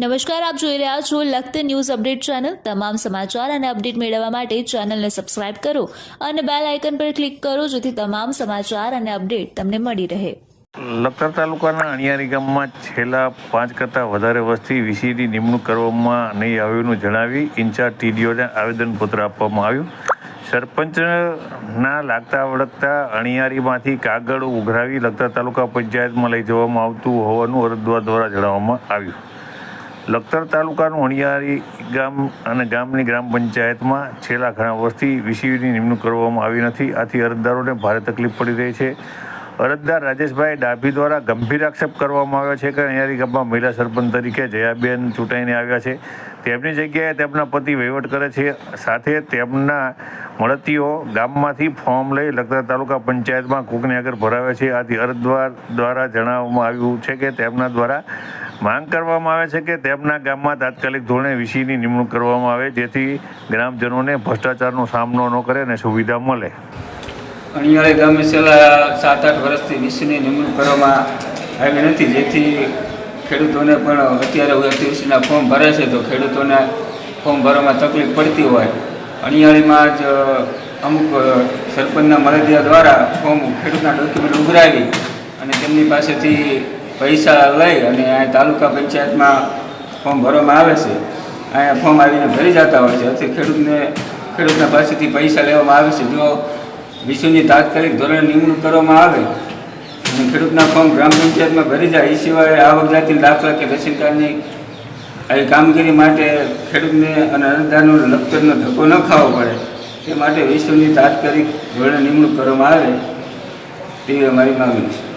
નમસ્કાર, આપ જોઈ રહ્યા છો લખત ન્યૂઝ અપડેટ ચેનલ. તમામ સમાચાર અને અપડેટ મેળવવા માટે ચેનલને સબસ્ક્રાઇબ કરો અને બેલ આઇકન પર ક્લિક કરો જેથી તમામ સમાચાર અને અપડેટ તમને મળી રહે. લખતર તાલુકાના અણિયારી ગામમાં છેલ્લા પાંચ કરતાં વધારે વર્ષથી વીસીની નિમણૂક કરવામાં નહીં આવ્યુંનું જણાવી ઇન્ચાર્જ ટીડીઓને આવેદનપત્ર આપવામાં આવ્યું. સરપંચના લાગતા વળગતા અણિયારીમાંથી કાગળ ઉઘરાવી લખતર તાલુકા પંચાયતમાં લઈ જવામાં આવતું હોવાનું અરજદાર દ્વારા જણાવવામાં આવ્યું. લખતર તાલુકાનું અણિયારી ગામ અને ગામની ગ્રામ પંચાયતમાં છેલ્લા ઘણા વર્ષથી વીસીવીની નિમણૂક કરવામાં આવી નથી. આથી અરજદારોને ભારે તકલીફ પડી રહી છે. અરજદાર રાજેશભાઈ ડાભી દ્વારા ગંભીર આક્ષેપ કરવામાં આવ્યો છે કે અણિયારી ગામમાં મહિલા સરપંચ તરીકે જયાબેન ચૂંટાઈને આવ્યા છે. તેમની જગ્યાએ તેમના પતિ વહીવટ કરે છે. સાથે તેમના મળતીઓ ગામમાંથી ફોર્મ લઈ લખતર તાલુકા પંચાયતમાં કૂકને આગળ ભરાવે છે. આથી અરજદાર દ્વારા જણાવવામાં આવ્યું છે કે તેમના દ્વારા માંગ કરવામાં આવે છે કે તેમના ગામમાં તાત્કાલિક ધોરણે વીસીની નિમણૂક કરવામાં આવે, જેથી ગ્રામજનોને ભ્રષ્ટાચારનો સામનો ન કરે અને સુવિધા મળે. અણિયાળી ગામે છેલ્લા સાત આઠ વર્ષથી વીસીની નિમણૂક કરવામાં આવી નથી, જેથી ખેડૂતોને પણ અત્યારે વીસીના ફોર્મ ભરે છે, તો ખેડૂતોને ફોર્મ ભરવામાં તકલીફ પડતી હોય. અણિયાળીમાં જ અમુક સરપંચના મળદિયા દ્વારા ફોર્મ ખેડૂતના ડોક્યુમેન્ટ ઉઘરાવી અને તેમની પાસેથી પૈસા લઈ અને આ તાલુકા પંચાયતમાં ફોર્મ ભરવામાં આવે છે. અહીંયા ફોર્મ આવીને ભરી જતા હોય છે. અથવા ખેડૂતને, ખેડૂતના પાસેથી પૈસા લેવામાં આવે છે. જો વિશ્વની તાત્કાલિક ધોરણે નિમણૂક કરવામાં આવે અને ખેડૂતના ફોર્મ ગ્રામ પંચાયતમાં ભરી જાય, એ સિવાય આવક જાતિના દાખલા કે રેશન કાર્ડની આવી કામગીરી માટે ખેડૂતને અને અરજદારનો લખતરનો ધક્કો ન ખાવો પડે. તે માટે વિશ્વની તાત્કાલિક ધોરણે નિમણૂક કરવામાં આવે, તેવી અમારી માગણી છે.